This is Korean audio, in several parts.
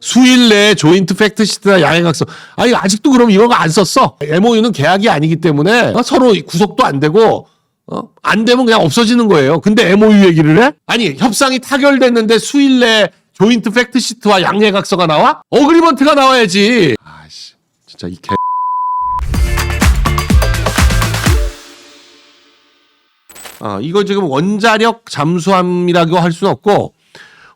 수일 내에 조인트 팩트 시트나 양해각서. 아니 아직도 그럼 이런 거 안 썼어. MOU는 계약이 아니기 때문에 어, 서로 구속도 안 되고 어? 안 되면 그냥 없어지는 거예요. 근데 MOU 얘기를 해? 아니 협상이 타결됐는데 수일 내에 조인트 팩트 시트와 양해각서가 나와? 어그리먼트가 나와야지. 아씨 진짜 이 개. 아, 이거 지금 원자력 잠수함이라고 할 수는 없고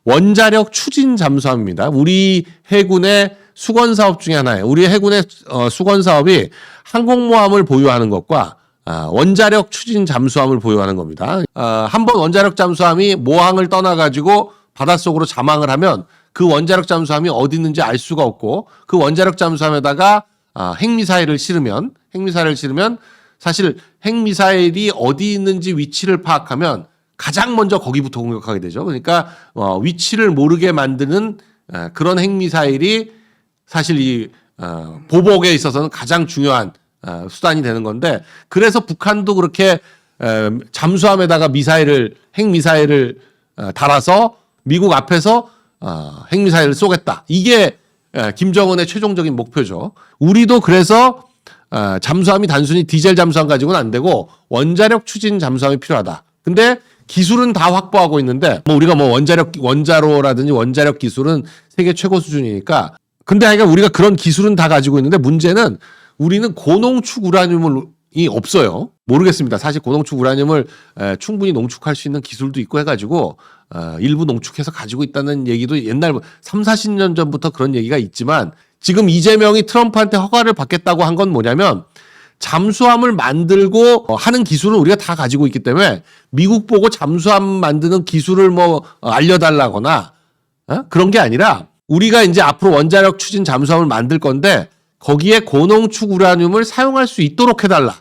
원자력 추진 잠수함입니다. 우리 해군의 수건 사업 중에 하나예요. 우리 해군의 어, 수건 사업이 항공모함을 보유하는 것과 아, 원자력 추진 잠수함을 보유하는 겁니다. 아, 한번 원자력 잠수함이 모항을 떠나가지고 바닷속으로 잠항을 하면 그 원자력 잠수함이 어디 있는지 알 수가 없고 그 원자력 잠수함에다가 아, 핵미사일을 실으면 핵미사일을 실으면 사실 핵미사일이 어디 있는지 위치를 파악하면 가장 먼저 거기부터 공격하게 되죠. 그러니까 어, 위치를 모르게 만드는 어, 그런 핵미사일이 사실 이 어, 보복에 있어서는 가장 중요한 어, 수단이 되는 건데 그래서 북한도 그렇게 에, 잠수함에다가 미사일을 핵미사일을 어, 달아서 미국 앞에서 어, 핵미사일을 쏘겠다. 이게 에, 김정은의 최종적인 목표죠. 우리도 그래서 어, 잠수함이 단순히 디젤 잠수함 가지고는 안 되고 원자력 추진 잠수함이 필요하다. 근데 기술은 다 확보하고 있는데 뭐 우리가 뭐 원자력 원자로라든지 원자력 기술은 세계 최고 수준이니까 근데 하여간 우리가 그런 기술은 다 가지고 있는데 문제는 우리는 고농축 우라늄이 없어요. 모르겠습니다. 사실 고농축 우라늄을 에, 충분히 농축할 수 있는 기술도 있고 해가지고 어, 일부 농축해서 가지고 있다는 얘기도 옛날 3, 40년 전부터 그런 얘기가 있지만 지금 이재명이 트럼프한테 허가를 받겠다고 한 건 뭐냐면 잠수함을 만들고 어, 하는 기술은 우리가 다 가지고 있기 때문에 미국 보고 잠수함 만드는 기술을 뭐 어, 알려달라거나 어? 그런 게 아니라 우리가 이제 앞으로 원자력 추진 잠수함을 만들 건데 거기에 고농축 우라늄을 사용할 수 있도록 해달라.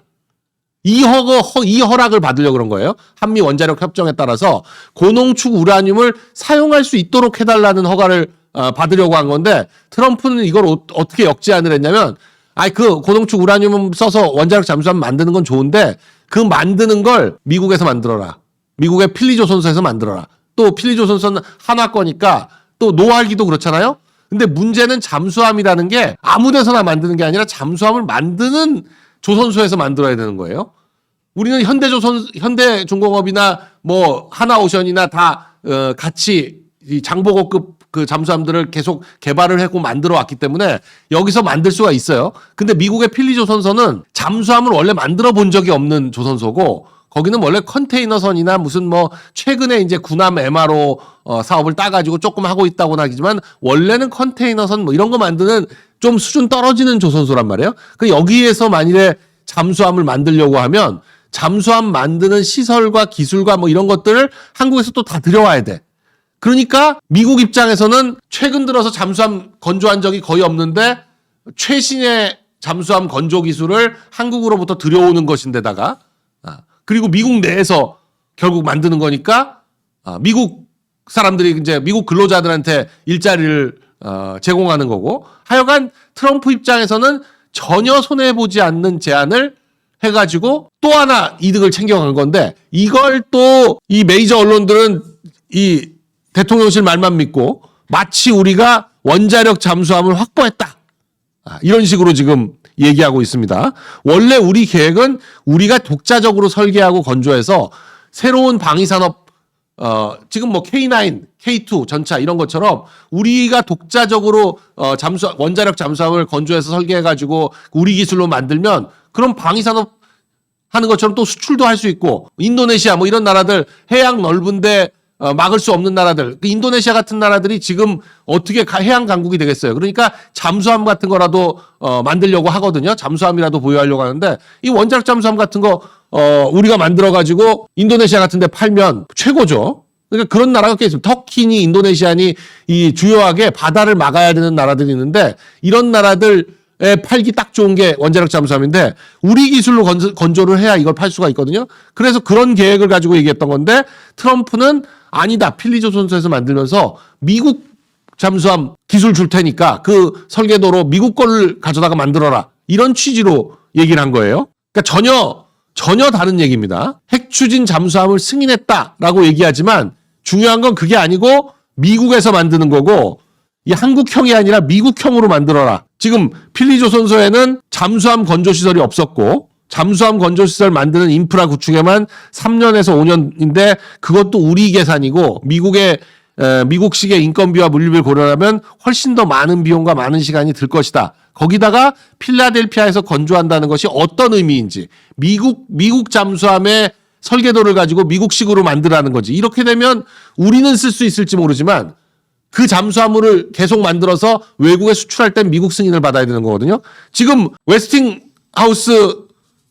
이 허가 허- 이 허락을 받으려고 그런 거예요. 한미 원자력 협정에 따라서 고농축 우라늄을 사용할 수 있도록 해달라는 허가를 어, 받으려고 한 건데 트럼프는 이걸 어, 떻게 역제안을 했냐면 아이 그 고농축 우라늄 써서 원자력 잠수함 만드는 건 좋은데 그 만드는 걸 미국에서 만들어라. 미국의 필리조선소에서 만들어라. 또 필리조선소는 한화 거니까 또 노알기도 그렇잖아요. 근데 문제는 잠수함이라는 게 아무 데서나 만드는 게 아니라 잠수함을 만드는 조선소에서 만들어야 되는 거예요. 우리는 현대조선, 현대중공업이나 뭐 하나오션이나 다 어, 같이 이 장보고급 그 잠수함들을 계속 개발을 하고 만들어 왔기 때문에 여기서 만들 수가 있어요. 근데 미국의 필리 조선소는 잠수함을 원래 만들어 본 적이 없는 조선소고 거기는 원래 컨테이너선이나 무슨 뭐 최근에 이제 군함 MRO 어, 사업을 따가지고 조금 하고 있다고는 하지만 원래는 컨테이너선 뭐 이런 거 만드는 좀 수준 떨어지는 조선소란 말이에요. 그 여기에서 만일에 잠수함을 만들려고 하면 잠수함 만드는 시설과 기술과 뭐 이런 것들을 한국에서 또 다 들여와야 돼. 그러니까 미국 입장에서는 최근 들어서 잠수함 건조한 적이 거의 없는데 최신의 잠수함 건조 기술을 한국으로부터 들여오는 것인데다가 아, 그리고 미국 내에서 결국 만드는 거니까 아, 미국 사람들이 이제 미국 근로자들한테 일자리를 어, 제공하는 거고 하여간 트럼프 입장에서는 전혀 손해 보지 않는 제안을 해가지고 또 하나 이득을 챙겨간 건데 이걸 또 이 메이저 언론들은 이 대통령실 말만 믿고 마치 우리가 원자력 잠수함을 확보했다. 아, 이런 식으로 지금 얘기하고 있습니다. 원래 우리 계획은 우리가 독자적으로 설계하고 건조해서 새로운 방위산업 어, 지금 뭐 K9, K2 전차 이런 것처럼 우리가 독자적으로 어, 잠수 원자력 잠수함을 건조해서 설계해 가지고 우리 기술로 만들면 그럼 방위산업 하는 것처럼 또 수출도 할 수 있고 인도네시아 뭐 이런 나라들 해양 넓은데 어, 막을 수 없는 나라들 그 인도네시아 같은 나라들이 지금 어떻게 가- 해양 강국이 되겠어요. 그러니까 잠수함 같은 거라도 어, 만들려고 하거든요. 잠수함이라도 보유하려고 하는데 이 원자력 잠수함 같은 거 어, 우리가 만들어 가지고 인도네시아 같은 데 팔면 최고죠. 그러니까 그런 나라가 꽤 있습니다. 터키니 인도네시아니 이 주요하게 바다를 막아야 되는 나라들이 있는데 이런 나라들 에 팔기 딱 좋은 게 원자력 잠수함인데 우리 기술로 건조, 건조 를 해야 이걸 팔 수가 있거든요. 그래서 그런 계획을 가지고 얘기했던 건데 트럼프는 아니다 필리조선소에서 만들면서 미국 잠수함 기술 줄 테니까 그 설계도로 미국 거를 가져다가 만들어라 이런 취지로 얘기를 한 거예요. 그러니까 전혀 전혀 다른 얘기입니다. 핵 추진 잠수함을 승인했다라고 얘기하지만 중요한 건 그게 아니고 미국에서 만드는 거고 이 한국형이 아니라 미국형으로 만들어라. 지금 필리조선소에는 잠수함 건조 시설이 없었고 잠수함 건조 시설 만드는 인프라 구축에만 3년에서 5년인데 그것도 우리 계산이고 미국의 에, 미국식의 인건비와 물류비를 고려하면 훨씬 더 많은 비용과 많은 시간이 들 것이다. 거기다가 필라델피아에서 건조한다는 것이 어떤 의미인지 미국 미국 잠수함의 설계도를 가지고 미국식으로 만들라는 거지. 이렇게 되면 우리는 쓸 수 있을지 모르지만 그 잠수함을 계속 만들어서 외국에 수출할 땐 미국 승인을 받아야 되는 거거든요. 지금 웨스팅 하우스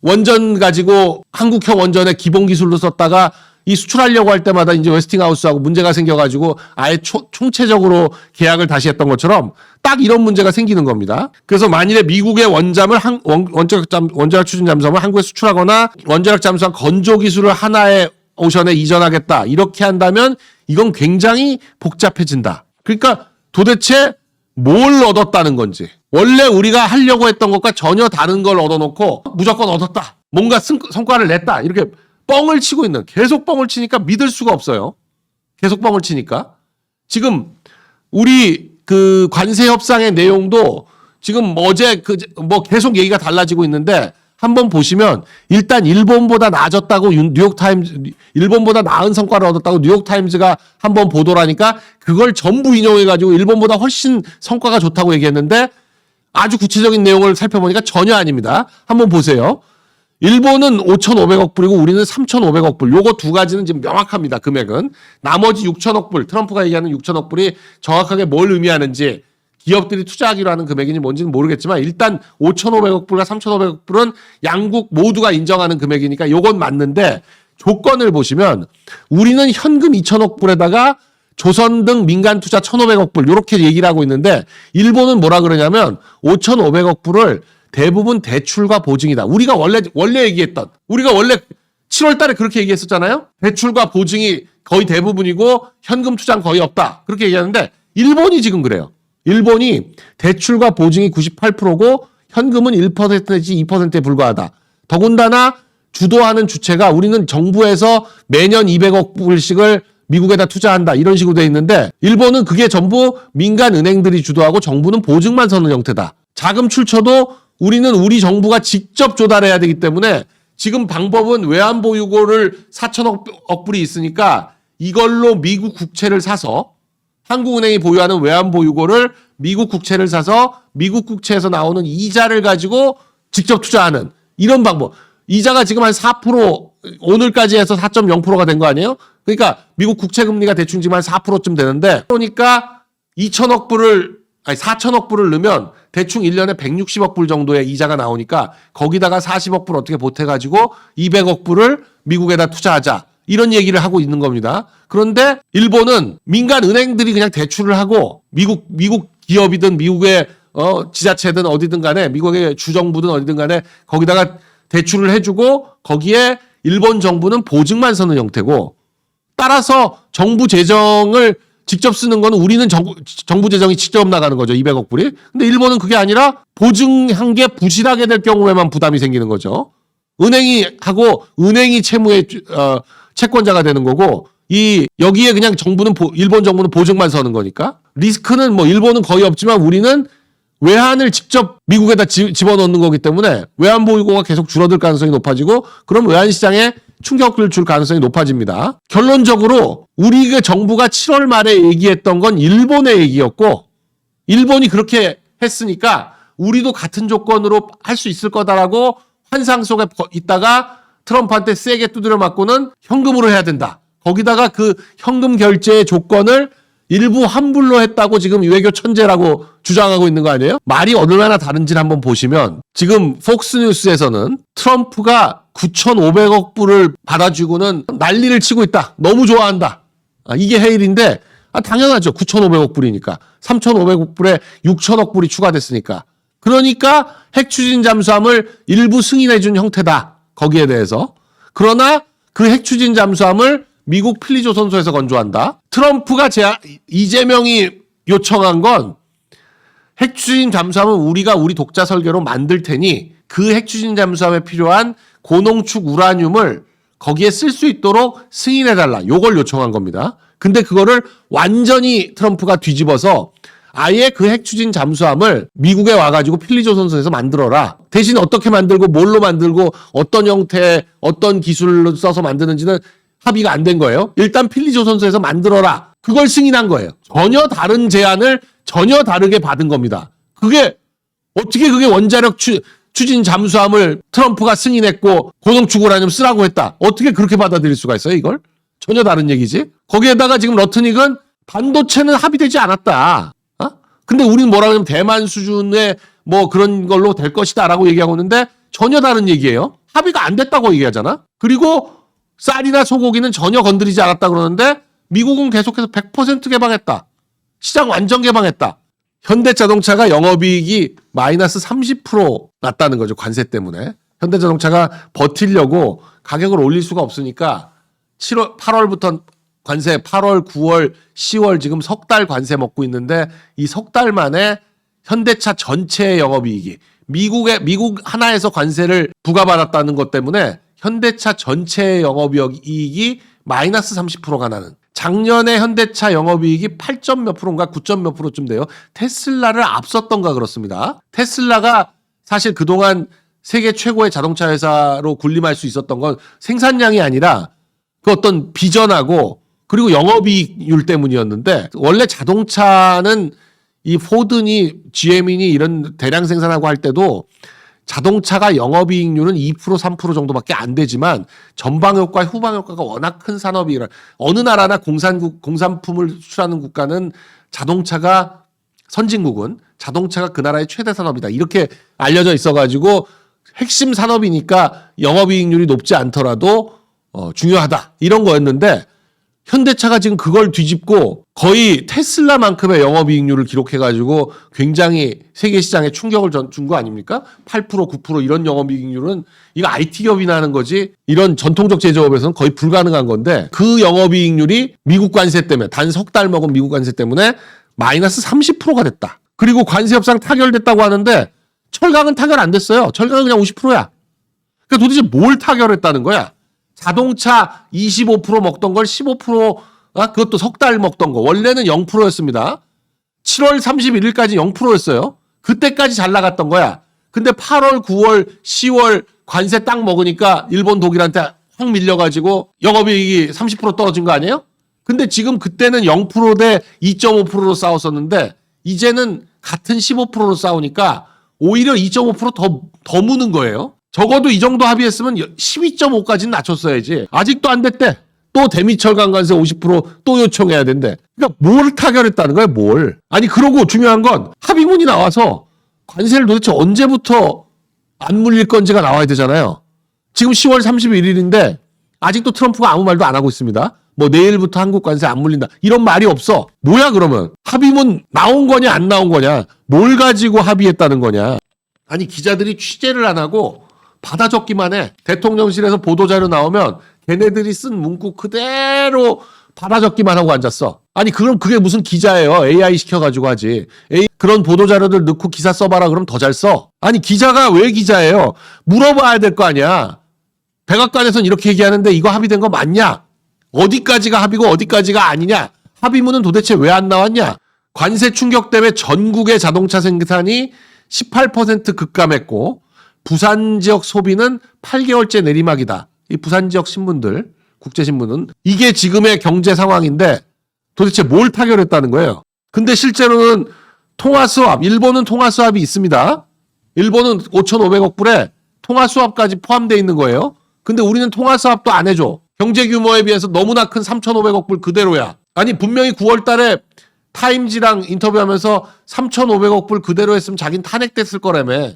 원전 가지고 한국형 원전의 기본 기술로 썼다가 이 수출하려고 할 때마다 이제 웨스팅하우스하고 문제가 생겨가지고 아예 초- 총체적으로 계약을 다시 했던 것처럼 딱 이런 문제가 생기는 겁니다. 그래서 만일에 미국의 원잠을 한, 원, 원자력 잠, 원자력 추진 잠수함을 한국에 수출하거나 원자력 잠수함 건조 기술을 하나의 오션에 이전하겠다 이렇게 한다면 이건 굉장히 복잡해진다. 그러니까 도대체 뭘 얻었다는 건지. 원래 우리가 하려고 했던 것과 전혀 다른 걸 얻어놓고 무조건 얻었다. 뭔가 승- 성과를 냈다. 이렇게 뻥을 치고 있는, 계속 뻥을 치니까 믿을 수가 없어요. 계속 뻥을 치니까. 지금 우리 그 관세 협상의 내용도 지금 어제 그 뭐 계속 얘기가 달라지고 있는데 한번 보시면 일단 일본보다 나아졌다고 윤- 뉴욕 타임즈 일본보다 나은 성과를 얻었다고 뉴욕 타임즈가 한번 보도를 하니까 그걸 전부 인용해 가지고 일본보다 훨씬 성과가 좋다고 얘기했는데 아주 구체적인 내용을 살펴보니까 전혀 아닙니다. 한번 보세요. 일본은 5,500억 불이고 우리는 3,500억 불. 요거 두 가지는 지금 명확합니다. 금액은. 나머지 6천억 불, 트럼프가 얘기하는 6천억 불이 정확하게 뭘 의미하는지 기업들이 투자하기로 하는 금액인지 뭔지는 모르겠지만 일단 5,500억 불과 3,500억 불은 양국 모두가 인정하는 금액이니까 요건 맞는데 조건을 보시면 우리는 현금 2천억 불에다가 조선 등 민간 투자 1,500억 불 이렇게 얘기를 하고 있는데 일본은 뭐라 그러냐면 5,500억 불을 대부분 대출과 보증이다. 우리가 원래 원래 얘기했던 우리가 원래 7월 달에 그렇게 얘기했었잖아요. 대출과 보증이 거의 대부분이고 현금 투자는 거의 없다. 그렇게 얘기하는데 일본이 지금 그래요. 일본이 대출과 보증이 98%고 현금은 1% 내지 2%에 불과하다. 더군다나 주도하는 주체가 우리는 정부에서 매년 200억 불씩을 미국에다 투자한다 이런 식으로 돼 있는데 일본은 그게 전부 민간 은행들이 주도하고 정부는 보증만 서는 형태다. 자금 출처도 우리는 우리 정부가 직접 조달해야 되기 때문에 지금 방법은 외환 보유고를 4천억 불이 있으니까 이걸로 미국 국채를 사서 한국은행이 보유하는 외환 보유고를 미국 국채를 사서 미국 국채에서 나오는 이자를 가지고 직접 투자하는 이런 방법. 이자가 지금 한 4% 오늘까지 해서 4.0%가 된 거 아니에요? 그러니까 미국 국채 금리가 대충 지금 한 4%쯤 되는데 그러니까 2천억 불을 아니 4천억 불을 넣으면 대충 1년에 160억 불 정도의 이자가 나오니까 거기다가 40억 불 어떻게 보태 가지고 200억 불을 미국에다 투자하자. 이런 얘기를 하고 있는 겁니다. 그런데 일본은 민간 은행들이 그냥 대출을 하고 미국 미국 기업이든 미국의 어 지자체든 어디든 간에 미국의 주정부든 어디든 간에 거기다가 대출을 해주고 거기에 일본 정부는 보증만 서는 형태고 따라서 정부 재정을 직접 쓰는 거는 우리는 정부, 정부 재정이 직접 나가는 거죠. 200억 불이. 근데 일본은 그게 아니라 보증한 게 부실하게 될 경우에만 부담이 생기는 거죠. 은행이 하고 은행이 채무의 주- 어, 채권자가 되는 거고 이 여기에 그냥 정부는 보- 일본 정부는 보증만 서는 거니까 리스크는 뭐 일본은 거의 없지만 우리는 외환을 직접 미국에다 지- 집어넣는 거기 때문에 외환 보유고가 계속 줄어들 가능성이 높아지고 그럼 외환 시장에 충격을 줄 가능성이 높아집니다. 결론적으로 우리 정부가 7월 말에 얘기했던 건 일본의 얘기였고 일본이 그렇게 했으니까 우리도 같은 조건으로 할 수 있을 거다라고 환상 속에 거- 있다가 트럼프한테 세게 두드려 맞고는 현금으로 해야 된다. 거기다가 그 현금 결제의 조건을 일부 환불로 했다고 지금 외교 천재라고 주장하고 있는 거 아니에요? 말이 얼마나 다른지를 한번 보시면 지금 폭스뉴스에서는 트럼프가 9,500억 불을 받아주고는 난리를 치고 있다. 너무 좋아한다. 아, 이게 해일인데 아, 당연하죠. 9,500억 불이니까. 3,500억 불에 6,000억 불이 추가됐으니까. 그러니까 핵 추진 잠수함을 일부 승인해 준 형태다. 거기에 대해서. 그러나 그 핵 추진 잠수함을 미국 필리조선소에서 건조한다. 트럼프가 제, 이재명이 요청한 건 핵추진 잠수함은 우리가 우리 독자 설계로 만들 테니 그 핵추진 잠수함에 필요한 고농축 우라늄을 거기에 쓸 수 있도록 승인해 달라. 요걸 요청한 겁니다. 근데 그거를 완전히 트럼프가 뒤집어서 아예 그 핵 추진 잠수함을 미국에 와가지고 필리조선소에서 만들어라. 대신 어떻게 만들고 뭘로 만들고 어떤 형태 어떤 기술을 써서 만드는지는 합의가 안 된 거예요. 일단 필리조선소에서 만들어라. 그걸 승인한 거예요. 전혀 다른 제안을 전혀 다르게 받은 겁니다. 그게 어떻게 그게 원자력 추, 추진 잠수함을 트럼프가 승인했고 고성축으라니면 쓰라고 했다. 어떻게 그렇게 받아들일 수가 있어요, 이걸? 전혀 다른 얘기지. 거기에다가 지금 러트닉은 반도체는 합의되지 않았다. 어? 근데 우리는 뭐라 그러면 대만 수준의 뭐 그런 걸로 될 것이다라고 얘기하고 있는데 전혀 다른 얘기예요. 합의가 안 됐다고 얘기하잖아. 그리고 쌀이나 소고기는 전혀 건드리지 않았다 그러는데 미국은 계속해서 100% 개방했다. 시장 완전 개방했다. 현대자동차가 영업이익이 마이너스 30% 났다는 거죠. 관세 때문에. 현대자동차가 버틸려고 가격을 올릴 수가 없으니까 7월, 8월부터 관세, 8월, 9월, 10월 지금 석 달 관세 먹고 있는데 이 석 달 만에 현대차 전체의 영업이익이 미국의 미국 하나에서 관세를 부과받았다는 것 때문에 현대차 전체의 영업이익이 마이너스 30%가 나는 작년에 현대차 영업이익이 8점 몇 프로인가 9점 몇 프로쯤 돼요. 테슬라를 앞섰던가 그렇습니다. 테슬라가 사실 그동안 세계 최고의 자동차 회사로 군림할 수 있었던 건 생산량이 아니라 그 어떤 비전하고 그리고 영업이익률 때문이었는데 원래 자동차는 이 포드니 GM이니 이런 대량 생산하고 할 때도 자동차가 영업이익률은 2% 3% 정도밖에 안 되지만 전방 효과, 후방 효과가 워낙 큰 산업이라 어느 나라나 공산국 공산품을 수출하는 국가는 자동차가 선진국은 자동차가 그 나라의 최대 산업이다. 이렇게 알려져 있어가지고 핵심 산업이니까 영업이익률이 높지 않더라도 어, 중요하다. 이런 거였는데 현대차가 지금 그걸 뒤집고 거의 테슬라만큼의 영업이익률을 기록해가지고 굉장히 세계 시장에 충격을 준 거 아닙니까? 8% 9% 이런 영업이익률은 이거 IT 기업이나 하는 거지 이런 전통적 제조업에서는 거의 불가능한 건데 그 영업이익률이 미국 관세 때문에 단 석 달 먹은 미국 관세 때문에 마이너스 30%가 됐다. 그리고 관세 협상 타결됐다고 하는데 철강은 타결 안 됐어요. 철강은 그냥 50%야. 그러니까 도대체 뭘 타결했다는 거야? 자동차 25% 먹던 걸 15%, 아, 그것도 석 달 먹던 거. 원래는 0%였습니다. 7월 31일까지 0%였어요. 그때까지 잘 나갔던 거야. 근데 8월, 9월, 10월 관세 딱 먹으니까 일본, 독일한테 확 밀려가지고 영업이익이 30% 떨어진 거 아니에요? 근데 지금 그때는 0%대 2.5%로 싸웠었는데 이제는 같은 15%로 싸우니까 오히려 2.5%더 더 무는 거예요. 적어도 이 정도 합의했으면 12.5까지는 낮췄어야지. 아직도 안 됐대. 또 대미철강 관세 50%또 요청해야 된대. 그러니까 뭘 타결했다는 거야, 뭘. 아니, 그러고 중요한 건 합의문이 나와서 관세를 도대체 언제부터 안 물릴 건지가 나와야 되잖아요. 지금 10월 31일인데 아직도 트럼프가 아무 말도 안 하고 있습니다. 뭐 내일부터 한국 관세 안 물린다. 이런 말이 없어. 뭐야 그러면? 합의문 나온 거냐 안 나온 거냐? 뭘 가지고 합의했다는 거냐? 아니 기자들이 취재를 안 하고 받아 적기만 해. 대통령실에서 보도자료 나오면 걔네들이 쓴 문구 그대로 받아 적기만 하고 앉았어. 아니 그럼 그게 무슨 기자예요? AI 시켜가지고 하지. A 그런 보도자료들 넣고 기사 써봐라 그럼 더 잘 써. 아니 기자가 왜 기자예요? 물어봐야 될 거 아니야. 백악관에선 이렇게 얘기하는데 이거 합의된 거 맞냐? 어디까지가 합의고 어디까지가 아니냐? 합의문은 도대체 왜 안 나왔냐? 관세 충격 때문에 전국의 자동차 생산이 18% 급감했고 부산 지역 소비는 8개월째 내리막이다. 이 부산 지역 신문들, 국제 신문은 이게 지금의 경제 상황인데 도대체 뭘 타결했다는 거예요? 근데 실제로는 통화 수합, 일본은 통화 수합이 있습니다. 일본은 5,500억 불에 통화 수합까지 포함되어 있는 거예요. 근데 우리는 통화 수합도 안 해줘. 경제 규모에 비해서 너무나 큰 3,500억 불 그대로야. 아니 분명히 9월 달에 타임지랑 인터뷰하면서 3,500억 불 그대로 했으면 자긴 탄핵됐을 거라며.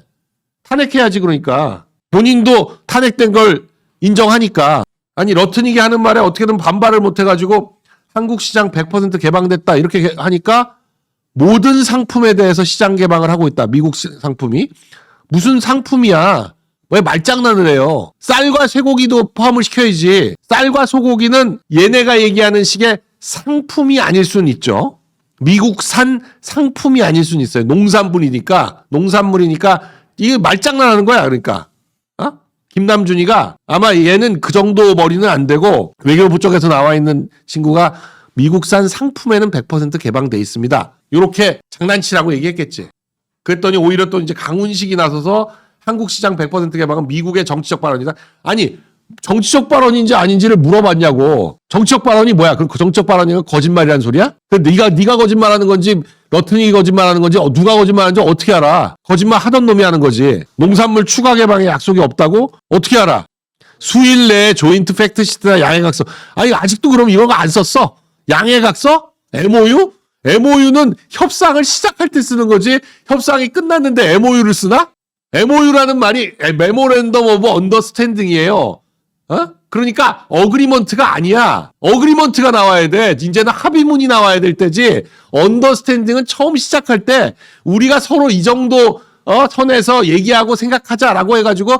탄핵해야지 그러니까. 본인도 탄핵된 걸 인정하니까. 아니 러트닉이 하는 말에 어떻게든 반발을 못 해가지고 한국 시장 100% 개방됐다 이렇게 하니까 모든 상품에 대해서 시장 개방을 하고 있다. 미국 시- 상품이. 무슨 상품이야. 왜 말장난을 해요? 쌀과 쇠고기도 포함을 시켜야지. 쌀과 소고기는 얘네가 얘기하는 식의 상품이 아닐 수는 있죠. 미국산 상품이 아닐 수는 있어요. 농산물이니까, 농산물이니까 이게 말장난하는 거야. 그러니까. 어? 김남준이가 아마 얘는 그 정도 머리는 안 되고 외교부 쪽에서 나와 있는 친구가 미국산 상품에는 100% 개방돼 있습니다. 이렇게 장난치라고 얘기했겠지. 그랬더니 오히려 또 이제 강훈식이 나서서 한국 시장 100% 개방은 미국의 정치적 발언이다. 아니 정치적 발언인지 아닌지를 물어봤냐고. 정치적 발언이 뭐야? 그 정치적 발언이 거짓말이라는 소리야? 그 네가 네가 거짓말하는 건지 러튼이 거짓말하는 건지 어, 누가 거짓말하는지 어떻게 알아? 거짓말 하던 놈이 하는 거지. 농산물 추가 개방에 약속이 없다고? 어떻게 알아? 수일 내에 조인트 팩트 시트나 양해각서. 아니 아직도 그럼 이런 거 안 썼어? 양해각서? MOU? MOU는 협상을 시작할 때 쓰는 거지. 협상이 끝났는데 MOU를 쓰나? MOU라는 말이 메모랜덤 오브 언더스탠딩이에요. 어? 그러니까 어그리먼트가 아니야. 어그리먼트가 나와야 돼. 이제는 합의문이 나와야 될 때지. 언더스탠딩은 처음 시작할 때 우리가 서로 이 정도 어, 선에서 얘기하고 생각하자라고 해가지고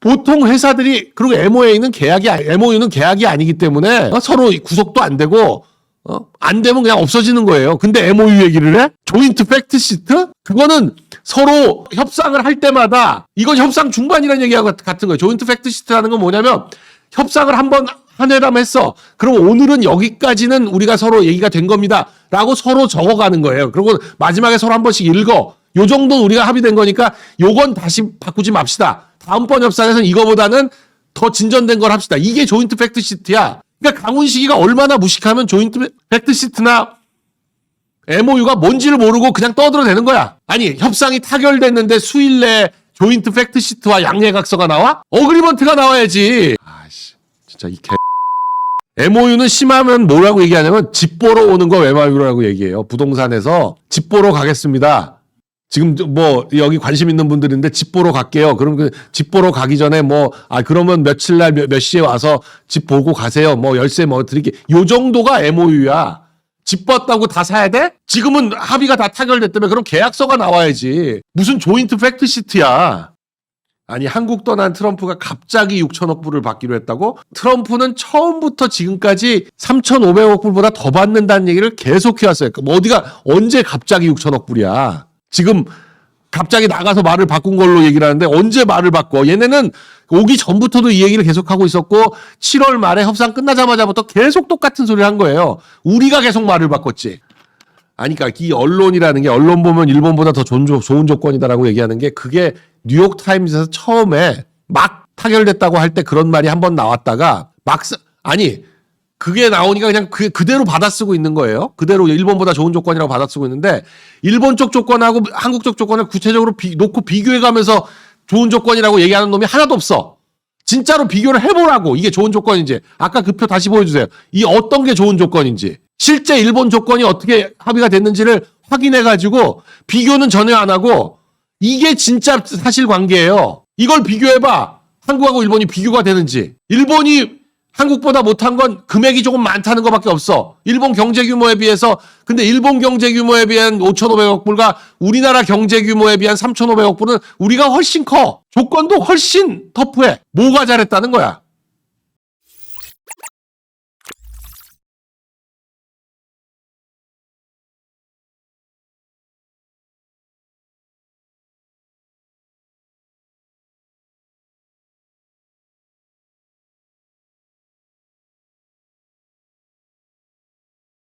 보통 회사들이 그리고 MOA는 계약이 MOU는 계약이 아니기 때문에 어, 서로 구속도 안 되고 어? 안 되면 그냥 없어지는 거예요. 근데 MOU 얘기를 해? 조인트 팩트 시트? 그거는 서로 협상을 할 때마다 이건 협상 중반이라는 얘기하고 같은 거예요. 조인트 팩트 시트라는 건 뭐냐면 협상을 한번 한 회담 했어. 그럼 오늘은 여기까지는 우리가 서로 얘기가 된 겁니다. 라고 서로 적어가는 거예요. 그리고 마지막에 서로 한 번씩 읽어. 요 정도 우리가 합의된 거니까 요건 다시 바꾸지 맙시다. 다음번 협상에서는 이거보다는 더 진전된 걸 합시다. 이게 조인트 팩트 시트야. 그러니까 강훈식이가 얼마나 무식하면 조인트 팩트 시트나 MOU가 뭔지를 모르고 그냥 떠들어대는 거야. 아니 협상이 타결됐는데 수일 내에 조인트 팩트 시트와 양해각서가 나와? 어그리먼트가 나와야지. 아씨 진짜 이 개. MOU는 심하면 뭐라고 얘기하냐면 집 보러 오는 거 MOU라고 얘기해요. 부동산에서 집 보러 가겠습니다. 지금 뭐 여기 관심 있는 분들인데 집 보러 갈게요. 그럼 그집 보러 가기 전에 뭐 아 그러면 며칠 날몇 시에 와서 집 보고 가세요. 뭐 열쇠 뭐 드릴게. 요 정도가 MOU야. 집 봤다고 다 사야 돼? 지금은 합의가 다 타결됐다며 그럼 계약서가 나와야지. 무슨 조인트 팩트 시트야. 아니 한국 떠난 트럼프가 갑자기 6천억 불을 받기로 했다고? 트럼프는 처음부터 지금까지 3,500억 불보다 더 받는다는 얘기를 계속 해왔어요. 뭐 어디가 언제 갑자기 6천억 불이야? 지금 갑자기 나가서 말을 바꾼 걸로 얘기를 하는데 언제 말을 바꿔? 얘네는 오기 전부터도 이 얘기를 계속하고 있었고 7월 말에 협상 끝나자마자부터 계속 똑같은 소리를 한 거예요. 우리가 계속 말을 바꿨지. 아니, 그러니까 이 언론이라는 게 언론 보면 일본보다 더 좋은, 조- 좋은 조건이다라고 얘기하는 게 그게 뉴욕 타임즈에서 처음에 막 타결됐다고 할 때 그런 말이 한 번 나왔다가 막상 아니 그게 나오니까 그냥 그 그대로 받아쓰고 있는 거예요. 그대로 일본보다 좋은 조건이라고 받아쓰고 있는데 일본 쪽 조건하고 한국 쪽 조건을 구체적으로 비- 놓고 비교해 가면서 좋은 조건이라고 얘기하는 놈이 하나도 없어. 진짜로 비교를 해보라고 이게 좋은 조건인지 아까 그 표 다시 보여주세요. 이 어떤 게 좋은 조건인지 실제 일본 조건이 어떻게 합의가 됐는지를 확인해 가지고 비교는 전혀 안 하고 이게 진짜 사실 관계예요. 이걸 비교해봐. 한국하고 일본이 비교가 되는지. 일본이 한국보다 못한 건 금액이 조금 많다는 것밖에 없어. 일본 경제 규모에 비해서 근데 일본 경제 규모에 비한 5,500억 불과 우리나라 경제 규모에 비한 3,500억 불은 우리가 훨씬 커. 조건도 훨씬 터프해. 뭐가 잘했다는 거야?